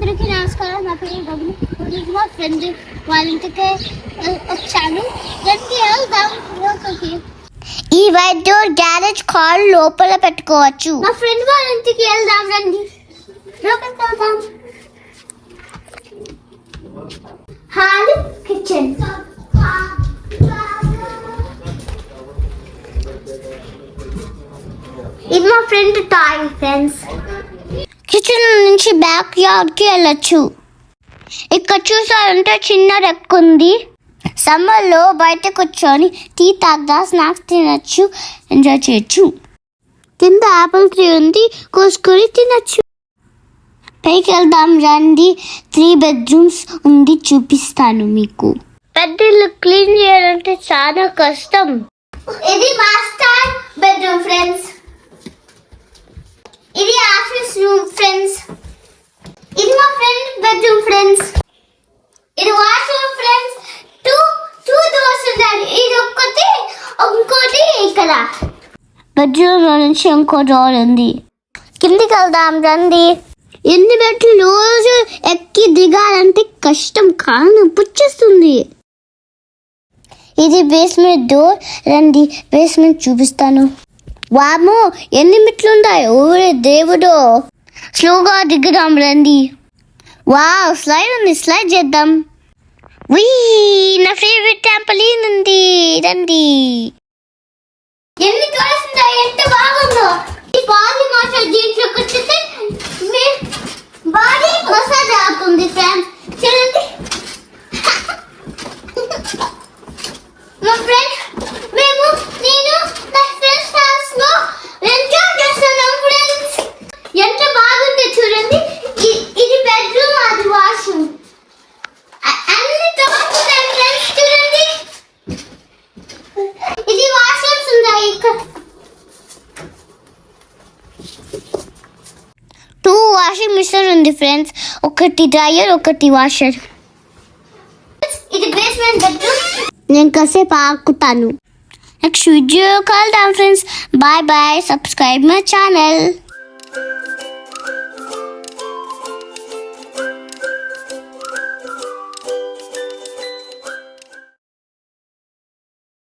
అందరికీ నమస్కారం నా పేరు గౌరీ ఈరోజు మా ఫ్రెండ్ వాళ్ళ ఇంటికి ఆ, వచ్చాను దానికి వెళ్దాం లోపలికి ఈ వైట్ డోర్ గ్యారేజ్ కార్ లోపల పెట్టుకోవచ్చు మా ఫ్రెండ్ వాళ్ళ ఇంటికి వెళ్దాం రండి లోపలికి వెళ్దాం హాల్ కిచెన్ ఇది మా ఫ్రెండ్ టాయ్ ఫ్రెండ్స్ కిచెన్ నుంచి బ్యాక్ యార్డ్కి కి ఇక్కడ చూసారంటే చిన్న రెక్ ఉంది. సమ్మర్లో బయట కూర్చొని టీ తాగ్దా స్నాక్స్ తినచ్చు ఎంజాయ్ చేయొచ్చు. కింద ఆపిల్ ట్రీ ఉంది కోసుకొని తినచ్చు. పైకి వెళ్దాం రండి త్రీ బెడ్రూమ్స్ ఉంది చూపిస్తాను మీకు. పెద్ద ఇల్లు క్లీన్ చేయాలంటే చాలా కష్టం. ఇది మాస్టర్ బెడ్రూమ్ ఫ్రెండ్స్ ఇది ఆఫీస్ రూమ్ ఫ్రెండ్స్ ఇది మా ఫ్రెండ్ బెడ్రూమ్ ఫ్రెండ్స్ ఇది washroom friends two two doors ఉన్నాయి ఇది ఒక్కటి ఇంకోటి ఇక్కడ. బెడ్రూమ్ నుంచి ఇంకో డోర్ ఉంది కిందికి వెళ్దాం రండి. ఎన్ని మెట్లు రోజు ఎక్కి దిగాలంటే కష్టం కాను పుచ్చేస్తుంది ఇది బేస్మెంట్ డోర్ రండి బేస్మెంట్ చూపిస్తాను. వామో ఎన్ని మెట్లు ఉన్నాయి ఓరే దేవుడో. స్లోగా దిగుదాం రండి. వావ్ స్లైడ్ ఉంది స్లైడ్ చేద్దాం. వీ నా ఫేవరెట్ ట్యాంపలీన్ ఉంది. రండి. ఎన్ని డోర్స్ ఉన్నాయి ఎంత టూ వాషింగ్ మిషన్ ఉంది ఫ్రెండ్స్ ఒకటి డ్రైయర్ ఒకటి వాషర్ ఇది బేస్మెంట్ బెడ్రూమ్ నేను కాసేపు ఆకుతాను నెక్స్ట్ వీడియో కలుద్దాం friends bye bye subscribe my channel